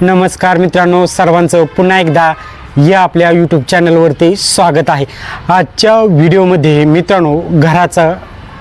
नमस्कार मित्रांनो सर्वांचं पुन्हा एकदा या आपल्या यूट्यूब चॅनलवरती स्वागत आहे. आजच्या व्हिडिओमध्ये मित्रांनो घराचा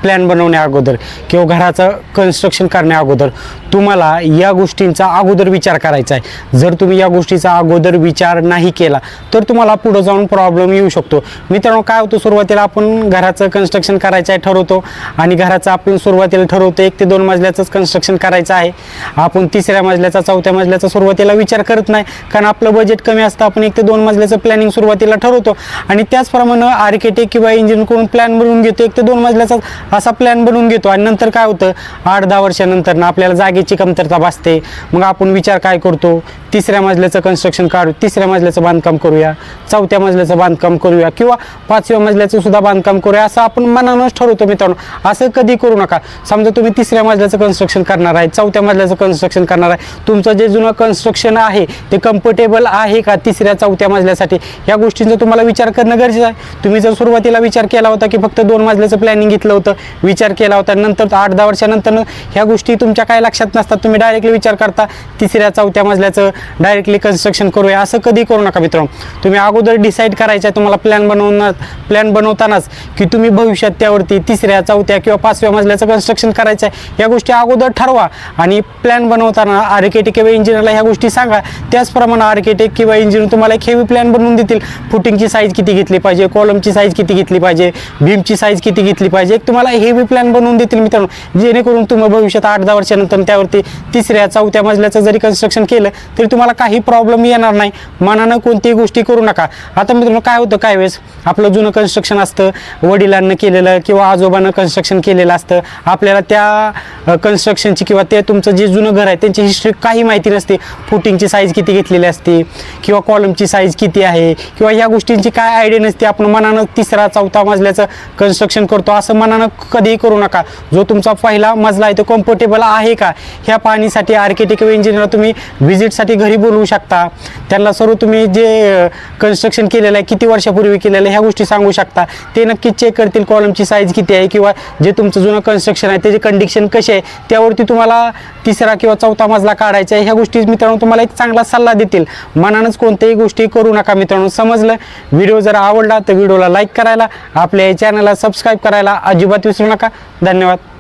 प्लॅन बनवण्या अगोदर किंवा घराचं कन्स्ट्रक्शन करण्या अगोदर तुम्हाला या गोष्टींचा अगोदर विचार करायचा आहे. जर तुम्ही या गोष्टीचा अगोदर विचार नाही केला तर तुम्हाला पुढं जाऊन प्रॉब्लेम येऊ शकतो. मित्रांनो काय होतं? सुरुवातीला आपण घराचं कन्स्ट्रक्शन करायचं आहे ठरवतो आणि घराचं आपण सुरुवातीला ठरवतो एक ते दोन मजल्याचंच कन्स्ट्रक्शन करायचं आहे. आपण तिसऱ्या मजल्याचा चौथ्या मजल्याचा सुरुवातीला विचार करत नाही कारण आपलं बजेट कमी असतं आपण एक ते दोन मजल्याचं प्लॅनिंग सुरुवातीला ठरवतो. आणि त्याचप्रमाणे आर्किटेक्ट किंवा इंजिनियर प्लॅन बनवून घेतो एक ते दोन मजल्याचा असा प्लॅन बनवून घेतो. आणि नंतर काय होतं? आठ दहा वर्षानंतर ना आपल्याला जागेची कमतरता भासते. मग आपण विचार काय करतो? तिसऱ्या मजल्याचं कन्स्ट्रक्शन काढू तिसऱ्या मजल्याचं बांधकाम करूया चौथ्या मजल्याचं बांधकाम करूया किंवा पाचव्या मजल्याचं सुद्धा बांधकाम करूया असं आपण मनानंच ठरवतो मित्रांनो. असं कधी करू नका. समजा तुम्ही तिसऱ्या मजल्याचं कन्स्ट्रक्शन करणार आहे चौथ्या मजल्याचं कन्स्ट्रक्शन करणार आहे. तुमचं जे जुनं कन्स्ट्रक्शन आहे ते कम्फर्टेबल आहे का तिसऱ्या चौथ्या मजल्यासाठी? या गोष्टींचा तुम्हाला विचार करणं गरजेचं आहे. तुम्ही जर सुरुवातीला विचार केला होता की फक्त दोन मजल्याचं प्लॅनिंग घेतलं होतं विचार केला होता नंतर आठ दहा वर्षानंतर ह्या गोष्टी तुमच्या काय लक्षात नसतात. तुम्ही डायरेक्टली विचार करता तिसऱ्या चौथ्या मजल्याचं डायरेक्टली कन्स्ट्रक्शन करूया. असं कधी करू नका मित्रांनो. तुम्ही अगोदर डिसाईड करायचं आहे तुम्हाला प्लॅन बनवणार प्लॅन बनवतानाच की तुम्ही भविष्यात त्यावरती तिसऱ्या चौथ्या किंवा पाचव्या मजल्याचं कन्स्ट्रक्शन करायचं आहे. या गोष्टी अगोदर ठरवा आणि प्लॅन बनवताना आर्किटेक्ट किंवा इंजिनियरला ह्या गोष्टी सांगा. त्याचप्रमाणे आर्किटेक्ट किंवा इंजिनियर तुम्हाला एक हेवी प्लॅन बनवून देतील. फुटिंगची साईज किती घेतली पाहिजे कॉलमची साईज किती घेतली पाहिजे भीमची साईज किती घेतली पाहिजे एक तुम्हाला हेवी प्लॅन बनवून देतील मित्रांनो. जेणेकरून तुम्ही भविष्यात आठ दहा वर्षानंतर त्यावरती तिसऱ्या चौथ्या मजल्याचं जरी कन्स्ट्रक्शन केलं तरी तुम्हाला काही प्रॉब्लेम येणार नाही. मनानं कोणतीही गोष्टी करू नका. आता मित्रांनो काय होतं काय वेळेस? आपलं जुनं कन्स्ट्रक्शन असतं वडिलांना केलेलं किंवा आजोबानं कन्स्ट्रक्शन केलेलं असतं. आपल्याला त्या कन्स्ट्रक्शनची किंवा ते तुमचं जे जुनं घर आहे त्यांची हिस्ट्री काही माहिती नसते. फुटिंगची साईज किती घेतलेली असते किंवा कॉलमची साईज किती आहे किंवा या गोष्टींची काय आयडिया नसते. आपण मनानं तिसरा चौथा मजल्याचं कन्स्ट्रक्शन करतो असं मनानं कधीही करू नका. जो तुमचा पहिला मजला आहे तो कम्फर्टेबल आहे का? ह्या पाहणीसाठी आर्किटेक्ट किंवा इंजिनियर तुम्ही व्हिजिटसाठी घरी बोलवू शकता. त्यांना सर्व तुम्ही जे कन्स्ट्रक्शन केलेलं आहे किती वर्षापूर्वी केलेलं आहे ह्या गोष्टी सांगू शकता. ते नक्कीच चेक करतील कॉलमची साईज किती आहे किंवा जे तुमचं जुनं कन्स्ट्रक्शन आहे त्याचे कंडिशन कसे आहे त्यावरती तुम्हाला तिसरा किंवा चौथा मजला काढायचा आहे. ह्या गोष्टी मित्रांनो तुम्हाला एक चांगला सल्ला देतील. मनानंच कोणत्याही गोष्टी करू नका मित्रांनो. समजलं? व्हिडिओ जर आवडला तर व्हिडिओला लाईक करायला आपल्या चॅनलला सबस्क्राईब करायला अजिबात विसरू नका. धन्यवाद.